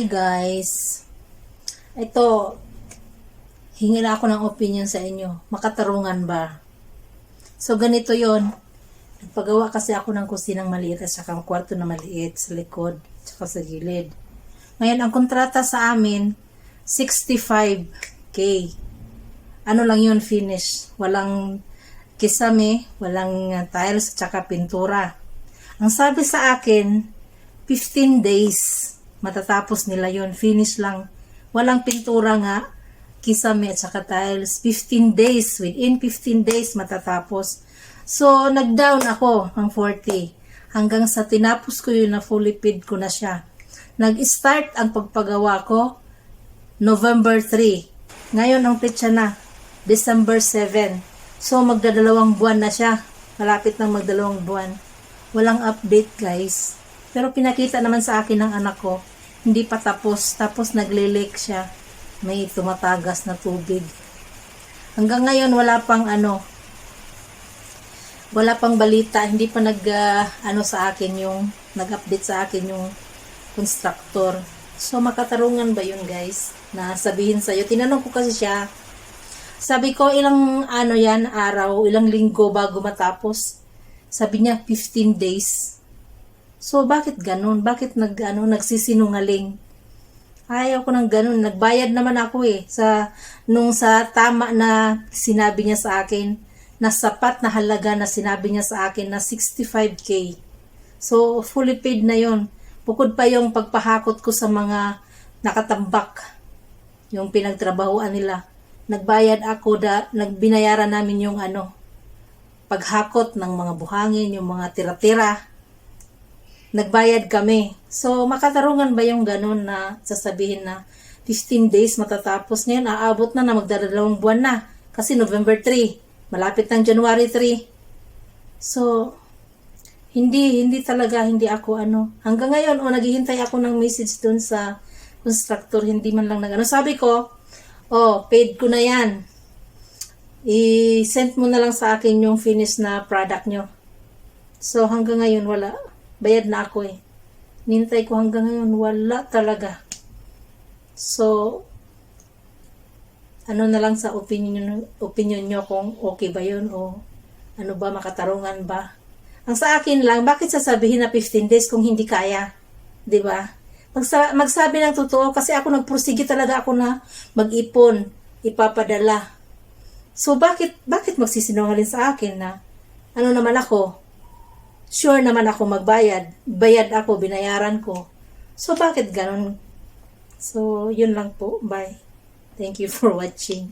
Hi guys. Ito, hingi ako ng opinion sa inyo. Makatarungan ba? So, ganito yon Nagpagawa kasi ako ng kusinang maliit at saka kwarto na maliit sa likod at sa gilid. Ngayon, ang kontrata sa amin, 65K. Ano lang yun, finish. Walang kisame, walang uh, tiles at saka pintura. Ang sabi sa akin, 15 days matatapos nila yon finish lang. Walang pintura nga, kisame at saka tiles. 15 days, within 15 days matatapos. So, nag-down ako ng 40. Hanggang sa tinapos ko yun na fully paid ko na siya. Nag-start ang pagpagawa ko November 3. Ngayon ang petsa na, December 7. So, magdadalawang buwan na siya. Malapit nang magdalawang buwan. Walang update, guys. Pero pinakita naman sa akin ng anak ko, hindi pa tapos. Tapos nagle-leak siya. May tumatagas na tubig. Hanggang ngayon, wala pang ano, wala pang balita, hindi pa nag ah, ano sa akin yung nag-update sa akin yung constructor. So makatarungan ba yun guys? Na sabihin sa iyo, tinanong ko kasi siya. Sabi ko ilang ano yan araw, ilang linggo bago matapos. Sabi niya 15 days. So bakit ganun? Bakit nag ano nagsisinungaling? Ayaw ko ng ganun. Nagbayad naman ako eh sa nung sa tama na sinabi niya sa akin na sapat na halaga na sinabi niya sa akin na 65k. So, fully paid na yon. Bukod pa yung pagpahakot ko sa mga nakatambak, yung pinagtrabahuan nila. Nagbayad ako, da, nagbinayaran namin yung ano, paghakot ng mga buhangin, yung mga tira-tira. Nagbayad kami. So, makatarungan ba yung ganun na sasabihin na 15 days matatapos ngayon, aabot na na magdadalawang buwan na. Kasi November 3, malapit ng January 3. So, hindi, hindi talaga, hindi ako ano. Hanggang ngayon, o, naghihintay ako ng message dun sa constructor, hindi man lang nag ano. Sabi ko, oh, paid ko na yan. I-send mo na lang sa akin yung finish na product nyo. So, hanggang ngayon, wala. Bayad na ako eh. Nintay ko hanggang ngayon, wala talaga. So, ano na lang sa opinion, opinion nyo kung okay ba yun o ano ba, makatarungan ba. Ang sa akin lang, bakit sasabihin na 15 days kung hindi kaya? ba? Magsa- magsabi ng totoo kasi ako nagpursige talaga ako na mag-ipon, ipapadala. So bakit bakit magsisinungaling sa akin na ano naman ako? Sure naman ako magbayad. Bayad ako, binayaran ko. So bakit ganun? So yun lang po. Bye. Thank you for watching.